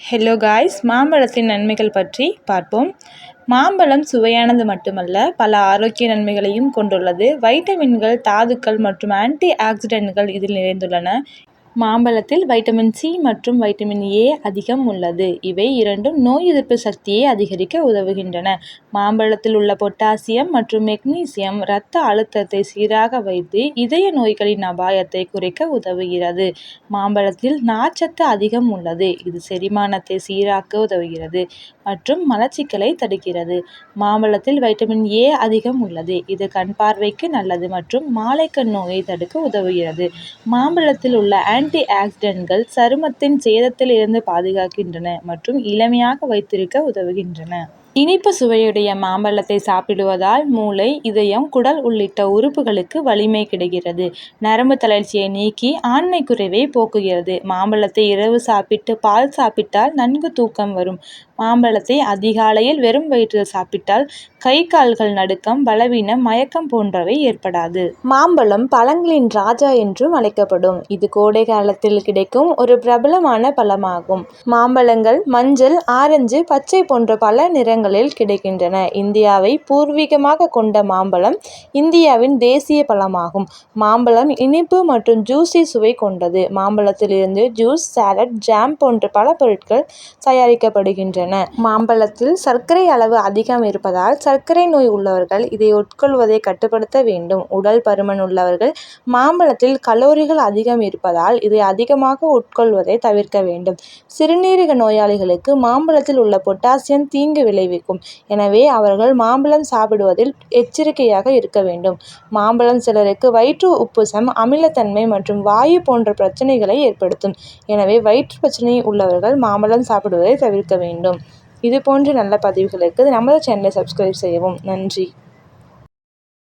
Hello guys மாம்பழத்தின் நன்மைகள் பற்றி பார்ப்போம். மாம்பழம் சுவையானது மட்டுமல்ல பல ஆரோக்கிய நன்மைகளையும் கொண்டுள்ளது. வைட்டமின்கள் தாதுக்கள் மற்றும் ஆன்டி ஆக்சிடென்ட்கள் இதில் நிறைந்துள்ளன. மாம்பழத்தில் வைட்டமின் சி மற்றும் வைட்டமின் ஏ அதிகம் உள்ளது. இவை இரண்டும் நோய் எதிர்ப்பு சக்தியை அதிகரிக்க உதவுகின்றன. மாம்பழத்தில் உள்ள பொட்டாசியம் மற்றும் மெக்னீசியம் இரத்த அழுத்தத்தை சீராக வைத்து இதய நோய்களின் அபாயத்தை குறைக்க உதவுகிறது. மாம்பழத்தில் நார்ச்சத்து அதிகம் உள்ளது. இது செரிமானத்தை சீராக்க உதவுகிறது மற்றும் மலச்சிக்கலை தடுக்கிறது. மாம்பழத்தில் வைட்டமின் ஏ அதிகம் உள்ளது. இது கண் பார்வைக்கு நல்லது மற்றும் மாலைக்கண் நோயை தடுக்க உதவுகிறது. மாம்பழத்தில் உள்ள ஆன்டி ஆக்சிடென்ட்கள் சருமத்தின் சேதத்தில் இருந்து பாதுகாக்கின்றன மற்றும் இளமையாக வைத்திருக்க உதவுகின்றன. இனிப்பு சுவையுடைய மாம்பழத்தை சாப்பிடுவதால் மூளை இதயம் குடல் உள்ளிட்ட உறுப்புகளுக்கு வலிமை கிடைக்கிறது. நரம்பு தளர்ச்சியை நீக்கி ஆண்மை குறைவை போக்குகிறது. மாம்பழத்தை இரவு சாப்பிட்டு பால் சாப்பிட்டால் நன்கு தூக்கம் வரும். மாம்பழத்தை அதிகாலையில் வெறும் வயிற்றில் சாப்பிட்டால் கை கால்கள் நடுக்கம் பலவீனம் மயக்கம் போன்றவை ஏற்படாது. மாம்பழம் பழங்களின் ராஜா என்றும் அழைக்கப்படும். இது கோடை காலத்தில் கிடைக்கும் ஒரு பிரபலமான பழமாகும். மாம்பழங்கள் மஞ்சள் ஆரஞ்சு பச்சை போன்ற பல நிறங்களில் கிடைக்கின்றன. இந்தியாவை பூர்வீகமாக கொண்ட மாம்பழம் இந்தியாவின் தேசிய பழமாகும். மாம்பழம் இனிப்பு மற்றும் ஜூசி சுவை கொண்டது. மாம்பழத்திலிருந்து ஜூஸ் சாலட் ஜாம் போன்ற பல பொருட்கள் தயாரிக்கப்படுகின்றன. மாம்பழத்தில் சர்க்கரை அளவு அதிகம் இருப்பதால் சர்க்கரை நோய் உள்ளவர்கள் இதை உட்கொள்வதை கட்டுப்படுத்த வேண்டும். உடல் பருமன் உள்ளவர்கள் மாம்பழத்தில் கலோரிகள் அதிகம் இருப்பதால் இதை அதிகமாக உட்கொள்வதை தவிர்க்க வேண்டும். சிறுநீரக நோயாளிகளுக்கு மாம்பழத்தில் உள்ள பொட்டாசியம் தீங்கு விளைவிக்கும். எனவே அவர்கள் மாம்பழம் சாப்பிடுவதில் எச்சரிக்கையாக இருக்க வேண்டும். மாம்பழம் சிலருக்கு வயிற்று உப்புசம் அமிலத்தன்மை மற்றும் வாயு போன்ற பிரச்சனைகளை ஏற்படுத்தும். எனவே வயிற்று பிரச்சனை உள்ளவர்கள் மாம்பழம் சாப்பிடுவதை தவிர்க்க வேண்டும். இது போன்ற நல்ல பதிவுகளுக்கு நமது சேனலை சப்ஸ்கிரைப் செய்யவும். நன்றி.